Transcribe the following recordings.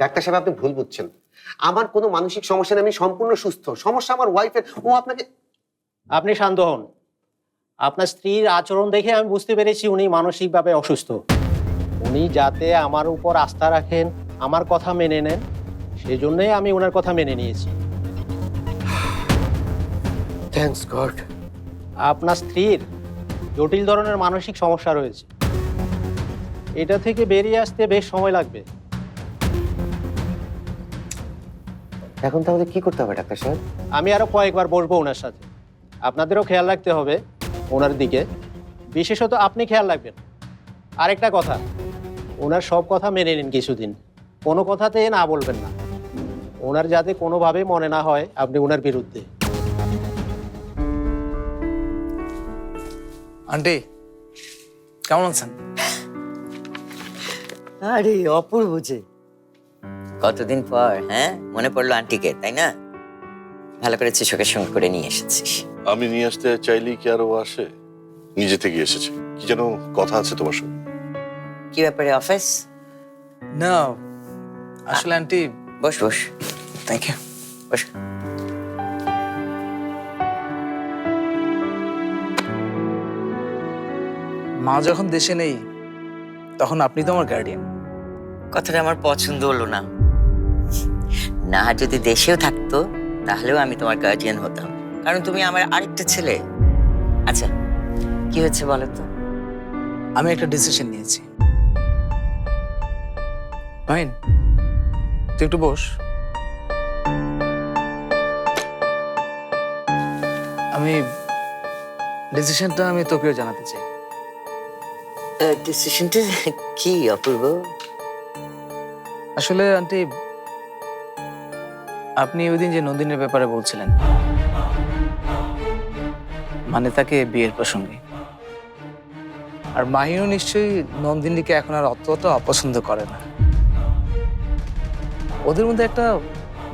Doctor সাহেব আপনি ভুল বুঝছেন। আমার কোনো মানসিক সমস্যা নেই আমি সম্পূর্ণ সুস্থ। সমস্যা আমার ওয়াইফের ও আপনাকে আপনি শান্ত হন। আপনার স্ত্রীর আচরণ দেখে আমি বুঝতে পেরেছি উনি মানসিকভাবে অসুস্থ। উনি যাতে আমার উপর আস্থা রাখেন আমার কথা মেনে নেন সেই জন্যই আমি ওনার কথা মেনে নিয়েছি। থ্যাঙ্কস গড আপনার স্ত্রীর জটিল ধরনের মানসিক সমস্যা রয়েছে। এটা থেকে বেরিয়ে আসতে বেশ সময় লাগবে। এখন তাহলে কি করতে হবে ডাক্তার সাহেব? আমি আরও কয়েকবার বসবো ওনার সাথে। আপনাদেরও খেয়াল রাখতে হবে ওনার দিকে। বিশেষত আপনি খেয়াল রাখবেন। আরেকটা কথা ওনার সব কথা মেনে নিন কিছুদিন। কোনো কথাতে না বলবেন না। ওনার যাতে কোনোভাবে মনে না হয় আপনি ওনার বিরুদ্ধে। আন্টি কেমন আছেন? আরে অপূর্ব যে। কতদিন পর হ্যাঁ? মনে পড়ল আন্টিকে তাই না? ভালো করেছিস ওকে সঙ্গে করে নিয়ে এসেছিস। আমি নিয়ে আসতে চাইলেই কি আর ও আসে? নিজে থেকে এসেছে। কি যেন কথা আছে তোমার সঙ্গে। কি ব্যাপারে অফিস? না আসলে auntie boss boss. Thank you boss. মা যখন দেশে নেই তখন আপনি তো আমার গার্ডিয়ান কথাটা আমার পছন্দ হলো না। না যদি দেশেও থাকতো তাহলেও আমি তোমার গার্জিয়ান হতাম। কারণ তুমি আমার আরেকটা ছেলে। আচ্ছা কি হচ্ছে বলো তো আমি একটা ডিসিশন নিয়েছি। ভাইন তুই একটু বস। আমি ডিসিশনটা আমি তোকেও জানাতে চাই। ডিসিশনটা কি অপূর্ব? আসলে আন্টি আপনি ওই দিন যে নন্দিনীর ব্যাপারে বলছিলেন মানে তাকে বিয়ের প্রসঙ্গে। আর মাহিও নিশ্চয়ই নন্দিনীকে এখন আর অতটা অপছন্দ করে না। ওদের মধ্যে একটা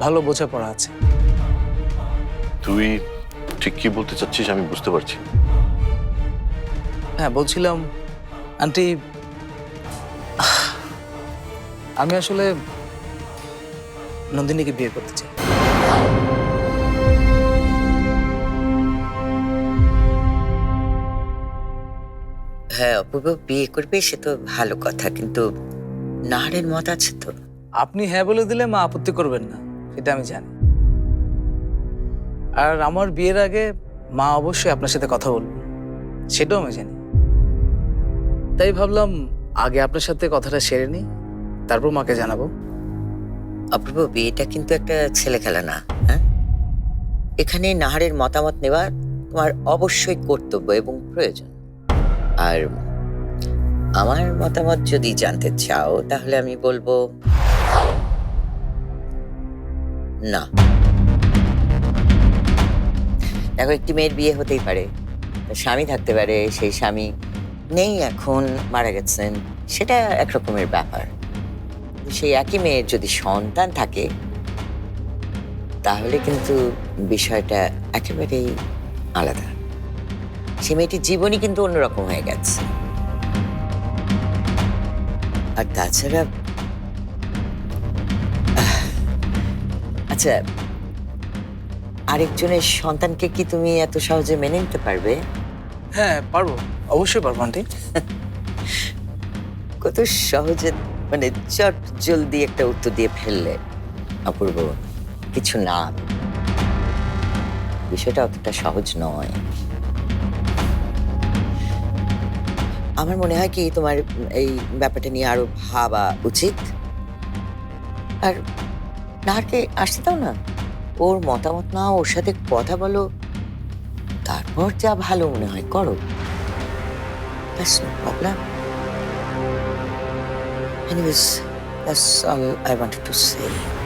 ভালো বোঝাপড়া আছে। তুই ঠিক কি বলতে চাচ্ছিস আমি বুঝতে পারছি হ্যাঁ বলছিলাম আন্টি আমি আসলে নন্দিনীকে বিয়ে করতে চাই। হ্যাঁ অপূর্ব বিয়ে করবে সে তো ভালো কথা কিন্তু নাহারের মত আছে তো। আপনি হ্যাঁ বলে দিলে মা আপত্তি করবেন না সেটা আমি জানি। আর আমার বিয়ের আগে মা অবশ্যই আপনার সাথে কথা বলবে সেটাও আমি জানি। তাই ভাবলাম আগে আপনার সাথে কথাটা সেরে নিই তারপর মাকে জানাব। অপূর্ব, বিয়েটা কিন্তু একটা ছেলে খেলা না হ্যাঁ? এখানে নাহারের মতামত নেওয়া তোমার অবশ্যই কর্তব্য এবং প্রয়োজন। আর আমার মতামত যদি জানতে চাও, তাহলে আমি বলব, না। দেখো, একটি মেয়ের বিয়ে হতেই পারে স্বামী থাকতে পারে, সেই স্বামী নেই এখন, মারা গেছেন, সেটা একরকমের ব্যাপার। সেই একই মেয়ের যদি সন্তান থাকে তাহলে কিন্তু বিষয়টা একেবারেই আলাদা। সে মেয়েটির জীবনই কিন্তু অন্যরকম হয়ে গেছে। আর তাছাড়া আচ্ছা আরেকজনের সন্তানকে কি তুমি এত সহজে মেনে নিতে পারবে? হ্যাঁ পারব। অবশ্যই পারব আন্টি। কত সহজে মানে চট জলদি একটা উত্তর দিয়ে ফেললে অপূর্ব কিছু না। বিষয়টা অতটা সহজ নয়। আমার মনে হয় কি তোমার এই ব্যাপারটা নিয়ে আরও ভাবা উচিত। আর নাহারকে আসতে দাও না। ওর মতামত না, ওর সাথে কথা বলো। তারপর যা ভালো মনে হয় করো। Problem. Anyways, that's all I wanted to say.